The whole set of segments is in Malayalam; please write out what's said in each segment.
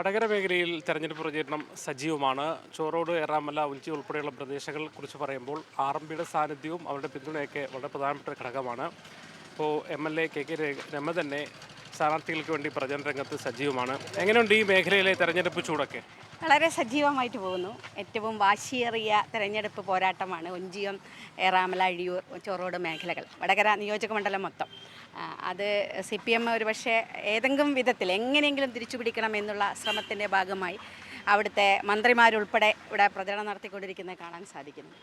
വടകര മേഖലയിൽ തെരഞ്ഞെടുപ്പ് പ്രചരണം സജീവമാണ്. ചോറോട് ഏറാമല ഉഞ്ചി ഉൾപ്പെടെയുള്ള പ്രദേശങ്ങളെ കുറിച്ച് പറയുമ്പോൾ ആർ എം പിയുടെ സാന്നിധ്യവും അവരുടെ പിന്തുണയൊക്കെ വളരെ പ്രധാനപ്പെട്ട ഘടകമാണ്. ഇപ്പോൾ M L A K K Rama തന്നെ സ്ഥാനാർത്ഥികൾക്ക് വേണ്ടി പ്രചരണ രംഗത്ത് സജീവമാണ്. എങ്ങനെയുണ്ട് ഈ മേഖലയിലെ തെരഞ്ഞെടുപ്പ് ചൂടൊക്കെ? വളരെ സജീവമായിട്ട് പോകുന്നു. ഏറ്റവും വാശിയേറിയ തെരഞ്ഞെടുപ്പ് പോരാട്ടമാണ് ഒഞ്ചിയം ഏറാമല അഴിയൂർ ചോറോട് മേഖലകൾ വടകര നിയോജക മണ്ഡലം മൊത്തം. അത് സി പി എം ഒരുപക്ഷെ ഏതെങ്കിലും വിധത്തിൽ എങ്ങനെയെങ്കിലും തിരിച്ചു പിടിക്കണം എന്നുള്ള ശ്രമത്തിന്റെ ഭാഗമായി അവിടുത്തെ മന്ത്രിമാരുൾപ്പെടെ ഇവിടെ പ്രചരണം നടത്തിക്കൊണ്ടിരിക്കുന്നത് കാണാൻ സാധിക്കുന്നു.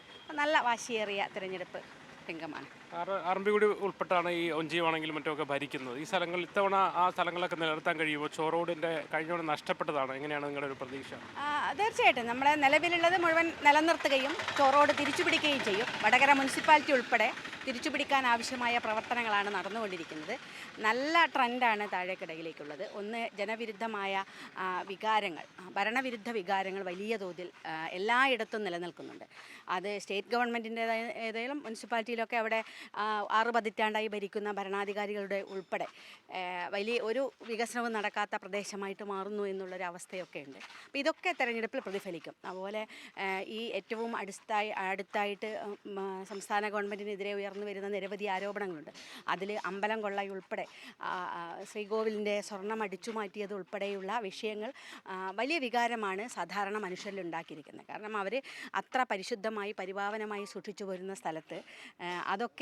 നല്ല വാശിയേറിയ തിരഞ്ഞെടുപ്പ് രംഗമാണ്. ആർ കൂടി ഉൾപ്പെട്ടാണ് ഈ ഒഞ്ചിയാണെങ്കിലും മറ്റുമൊക്കെ ഭരിക്കുന്നത്. ഈ സ്ഥലങ്ങൾ ഇത്തവണ ആ സ്ഥലങ്ങളൊക്കെ നിലനിർത്താൻ കഴിയുമോ? ചോറോടിന്റെ കഴിഞ്ഞ നഷ്ടപ്പെട്ടതാണ്. എങ്ങനെയാണ് നിങ്ങളുടെ ഒരു പ്രതീക്ഷ? തീർച്ചയായിട്ടും. നമ്മളെ നിലവിലുള്ളത് മുഴുവൻ നിലനിർത്തുകയും ചോറോട് തിരിച്ചുപിടിക്കുകയും ചെയ്യും. വടകര മുനിസിപ്പാലിറ്റി ഉൾപ്പെടെ തിരിച്ചുപിടിക്കാൻ ആവശ്യമായ പ്രവർത്തനങ്ങളാണ് നടന്നുകൊണ്ടിരിക്കുന്നത്. നല്ല ട്രെൻഡാണ് താഴേക്കിടയിലേക്കുള്ളത്. ഒന്ന് ജനവിരുദ്ധമായ വികാരങ്ങൾ. ഭരണവിരുദ്ധ വികാരങ്ങൾ വലിയ തോതിൽ എല്ലായിടത്തും നിലനിൽക്കുന്നുണ്ട്. അത് സ്റ്റേറ്റ് ഗവൺമെന്റിന്റെതായ ഏതെങ്കിലും മുനിസിപ്പാലിറ്റിയിലൊക്കെ അവിടെ ആറ് പതിറ്റാണ്ടായി ഭരിക്കുന്ന ഭരണാധികാരികളുടെ ഉൾപ്പെടെ വലിയ ഒരു വികസനവും നടക്കാത്ത പ്രദേശമായിട്ട് മാറുന്നു എന്നുള്ളൊരു അവസ്ഥയൊക്കെ ഉണ്ട് അപ്പോൾ ഇതൊക്കെ തെരഞ്ഞെടുപ്പിൽ പ്രതിഫലിക്കും. അതുപോലെ ഈ ഏറ്റവും അടുത്തായി അടുത്തായിട്ട് സംസ്ഥാന ഗവൺമെന്റിനെതിരെ ഉയർന്നു വരുന്ന നിരവധി ആരോപണങ്ങളുണ്ട്. അതിൽ അമ്പലം കൊള്ളായി ഉൾപ്പെടെ ശ്രീകോവിലിന്റെ സ്വർണം അടിച്ചു മാറ്റിയത് ഉൾപ്പെടെയുള്ള വിഷയങ്ങൾ വലിയ വികാരമാണ് സാധാരണ മനുഷ്യരിൽ ഉണ്ടാക്കിയിരിക്കുന്നത്. കാരണം അവർ അത്ര പരിശുദ്ധമായി പരിപാവനമായി സൂക്ഷിച്ചു വരുന്ന സ്ഥലത്ത് ആ,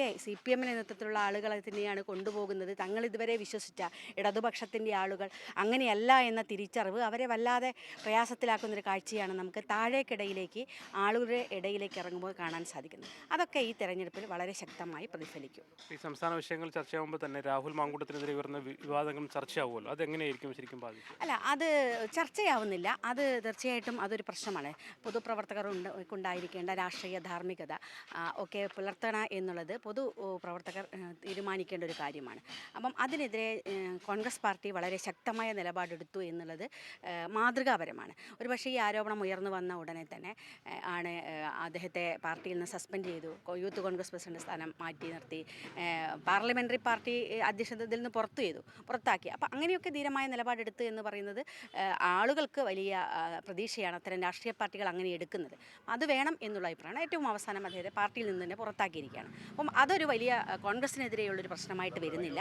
അതൊക്കെ സി പി എമ്മിന്റെ നേതൃത്വത്തിലുള്ള ആളുകളെ തന്നെയാണ് കൊണ്ടുപോകുന്നത്. തങ്ങൾ ഇതുവരെ വിശ്വസിച്ച ഇടതുപക്ഷത്തിന്റെ ആളുകൾ അങ്ങനെയല്ല എന്ന തിരിച്ചറിവ് അവരെ വല്ലാതെ പ്രയാസത്തിലാക്കുന്നൊരു കാഴ്ചയാണ് നമുക്ക് താഴേക്കിടയിലേക്ക് ആളുകളുടെ ഇടയിലേക്ക് ഇറങ്ങുമ്പോൾ കാണാൻ സാധിക്കുന്നത്. അതൊക്കെ ഈ തെരഞ്ഞെടുപ്പിൽ വളരെ ശക്തമായി പ്രതിഫലിക്കും. ഈ സംസ്ഥാന വിഷയങ്ങൾ ചർച്ചയാകുമ്പോൾ തന്നെ രാഹുൽ മാങ്കൂട്ടത്തിനെതിരെ ഉയർന്ന വിവാദങ്ങൾ ചർച്ചയാവുമല്ലോ. അത് എങ്ങനെയായിരിക്കും ശരിക്കും അല്ല അത് ചർച്ചയാവുന്നില്ല. അത് തീർച്ചയായിട്ടും അതൊരു പ്രശ്നമാണ്. പൊതുപ്രവർത്തകർ ഉണ്ട് ഉണ്ടായിരിക്കേണ്ട രാഷ്ട്രീയ ധാർമ്മികത ഒക്കെ പുലർത്തണ എന്നുള്ളത് പൊതു ഓ, പ്രവർത്തകർ തീരുമാനിക്കേണ്ട ഒരു കാര്യമാണ്. അപ്പം അതിനെതിരെ കോൺഗ്രസ് പാർട്ടി വളരെ ശക്തമായ നിലപാടെടുത്തു എന്നുള്ളത് മാതൃകാപരമാണ്. ഒരുപക്ഷെ ഈ ആരോപണം ഉയർന്നു വന്ന ഉടനെ തന്നെ ആണ് അദ്ദേഹത്തെ പാർട്ടിയിൽ നിന്ന് സസ്പെൻഡ് ചെയ്തു. യൂത്ത് കോൺഗ്രസ് പ്രസിഡന്റ് സ്ഥാനം മാറ്റി നിർത്തി. പാർലമെന്ററി പാർട്ടി അധ്യക്ഷതയിൽ നിന്ന് പുറത്തു ചെയ്തു പുറത്താക്കി. അപ്പം അങ്ങനെയൊക്കെ ധീരമായ നിലപാടെടുത്തു എന്ന് പറയുന്നത് ആളുകൾക്ക് വലിയ പ്രതീക്ഷയാണ് അത്തരം രാഷ്ട്രീയ പാർട്ടികൾ അങ്ങനെ എടുക്കുന്നത്. അത് വേണം എന്നുള്ള അഭിപ്രായമാണ്. ഏറ്റവും അവസാനം അദ്ദേഹത്തെ പാർട്ടിയിൽ നിന്ന് തന്നെ പുറത്താക്കിയിരിക്കുകയാണ്. അപ്പം അതൊരു വലിയ കോൺഗ്രസിനെതിരെയുള്ളൊരു പ്രശ്നമായിട്ട് വരുന്നില്ല.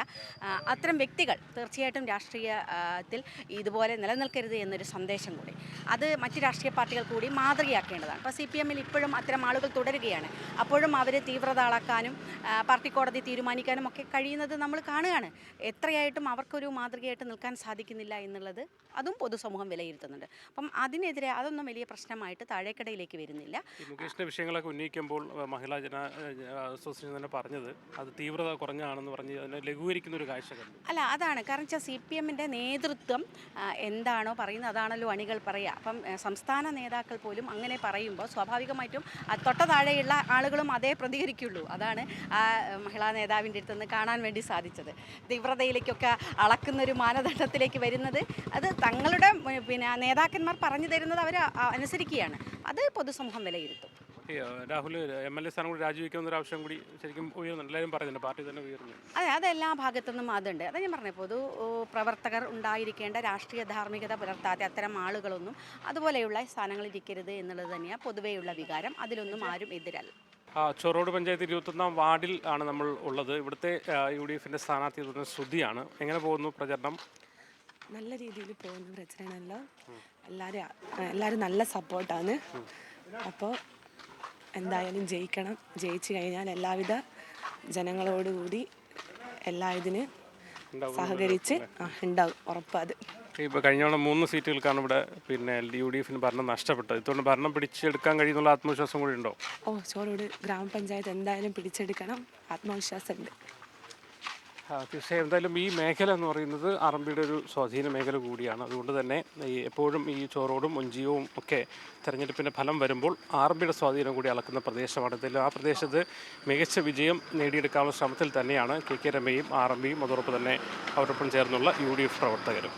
അത്തരം വ്യക്തികൾ തീർച്ചയായിട്ടും രാഷ്ട്രീയത്തിൽ ഇതുപോലെ നിലനിൽക്കരുത് എന്നൊരു സന്ദേശം കൂടി. അത് മറ്റ് രാഷ്ട്രീയ പാർട്ടികൾ കൂടി മാതൃകയാക്കേണ്ടതാണ്. ഇപ്പോൾ സി പി എമ്മിൽ ഇപ്പോഴും അത്തരം ആളുകൾ തുടരുകയാണ്. അപ്പോഴും അവർ തീവ്രത അളക്കാനും പാർട്ടി കോടതി തീരുമാനിക്കാനും ഒക്കെ കഴിയുന്നത് നമ്മൾ കാണുകയാണ്. എത്രയായിട്ടും അവർക്കൊരു മാതൃകയായിട്ട് നിൽക്കാൻ സാധിക്കുന്നില്ല എന്നുള്ളത് അതും പൊതുസമൂഹം വിലയിരുത്തുന്നുണ്ട്. അപ്പം അതിനെതിരെ അതൊന്നും വലിയ പ്രശ്നമായിട്ട് താഴേക്കടയിലേക്ക് വരുന്നില്ല. വിഷയങ്ങളൊക്കെ ഉന്നയിക്കുമ്പോൾ മഹിളാ ജന അസോസിയേഷൻ തന്നെ പറഞ്ഞത്. അത് തീവ്രത കുറഞ്ഞാണെന്ന് പറഞ്ഞ് അതിനെ ലഘൂകരിക്കുന്ന ഒരു കാഴ്ച അല്ല അതാണ്. കാരണം വെച്ചാൽ സി പി എമ്മിന്റെ നേതൃത്വം എന്താണോ പറയുന്നത് അതാണല്ലോ അണികൾ പറയുക. അപ്പം സംസ്ഥാന നേതാക്കൾ പോലും അങ്ങനെ പറയുമ്പോൾ സ്വാഭാവികമായിട്ടും തൊട്ട താഴെയുള്ള ആളുകളും അതേ പ്രതികരിക്കുള്ളൂ. അതാണ് ആ മഹിളാ നേതാവിന്റെ അടുത്ത് നിന്ന് കാണാൻ വേണ്ടി സാധിച്ചത്. തീവ്രതയിലേക്കൊക്കെ അളക്കുന്നൊരു മാനദണ്ഡത്തിലേക്ക് വരുന്നത് അത് തങ്ങളുടെ പിന്നെ നേതാക്കന്മാർ പറഞ്ഞു തരുന്നത് അവർ അനുസരിക്കുകയാണ്. അത് പൊതുസമൂഹം വിലയിരുത്തും. രാഹുൽ എം എൽ എ സ്ഥാനം കൂടി രാജിവെക്കുന്ന ഒരു ആവശ്യം കൂടി ശരിക്കും ഉയർന്നുണ്ട്. എല്ലാവരും പറയുന്നുണ്ട്. പാർട്ടി തന്നെ ഉയർന്നു. അതെ അതെല്ലാ ഭാഗത്തുനിന്നും അതുണ്ട്. അതാ ഞാൻ പറഞ്ഞു പൊതു പ്രവർത്തകർ ഉണ്ടായിരിക്കേണ്ട രാഷ്ട്രീയ ധാർമ്മികത പുലർത്താത്ത അത്തരം ആളുകളൊന്നും അതുപോലെയുള്ള സ്ഥാനങ്ങളിൽ ഇരിക്കരുത് എന്നുള്ളത് തന്നെയാണ് പൊതുവെയുള്ള വികാരം. അതിലൊന്നും ആരും എതിരല്ല. ചോറോട് ചൊറോട് പഞ്ചായത്ത് ഇരുപത്തൊന്നാം വാർഡിൽ ആണ് നമ്മൾ ഉള്ളത്. ഇവിടുത്തെ യു ഡി എഫിന്റെ സ്ഥാനാർത്ഥി ശ്രുതിയാണ്. എങ്ങനെ പോകുന്നു പ്രചരണം? നല്ല രീതിയിൽ പോകുന്നു. പ്രചരണമല്ലോ. എല്ലാവരും എല്ലാവരും നല്ല സപ്പോർട്ടാണ് അപ്പോൾ എന്തായാലും ജയിക്കണം. ജയിച്ചു കഴിഞ്ഞാൽ എല്ലാവിധ ജനങ്ങളോടുകൂടി എല്ലാ ഇതിന് സഹകരിച്ച് ഉണ്ടാവും. ഉറപ്പത് ഇപ്പോൾ കഴിഞ്ഞ തവണ മൂന്ന് സീറ്റുകൾക്കാണ് ഇവിടെ പിന്നെ യു ഡി എഫിന് ഭരണം നഷ്ടപ്പെട്ടത്. ഇതുകൊണ്ട് ഭരണം പിടിച്ചെടുക്കാൻ കഴിയുന്നുള്ള ആത്മവിശ്വാസം കൂടി ഉണ്ടോ? ഓ ചോറോട് ഗ്രാമപഞ്ചായത്ത് എന്തായാലും പിടിച്ചെടുക്കണം. ആത്മവിശ്വാസമുണ്ട്. തീർച്ചയായും. എന്തായാലും ഈ മേഖല എന്ന് പറയുന്നത് അറമ്പിയുടെ ഒരു സ്വാധീന മേഖല കൂടിയാണ്. അതുകൊണ്ട് തന്നെ ഈ എപ്പോഴും ഈ ചോറോടും ഒഞ്ചിയവും ഒക്കെ തെരഞ്ഞെടുപ്പിന്റെ ഫലം വരുമ്പോൾ അറബിയുടെ സ്വാധീനം കൂടി അളക്കുന്ന പ്രദേശമാണ്. എന്തായാലും ആ പ്രദേശത്ത് മികച്ച വിജയം നേടിയെടുക്കാനുള്ള ശ്രമത്തിൽ തന്നെയാണ് കെ കെ രമയും ബിയും അതോടൊപ്പം തന്നെ അവരോടൊപ്പം ചേർന്നുള്ള യു ഡി എഫ് പ്രവർത്തകരും.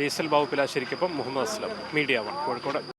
ജയ്സൽ ബാബു പിലാശ്ശേരിക്കൊപ്പം മുഹമ്മദ് അസ്ലം മീഡിയ വൺ കോഴിക്കോട്.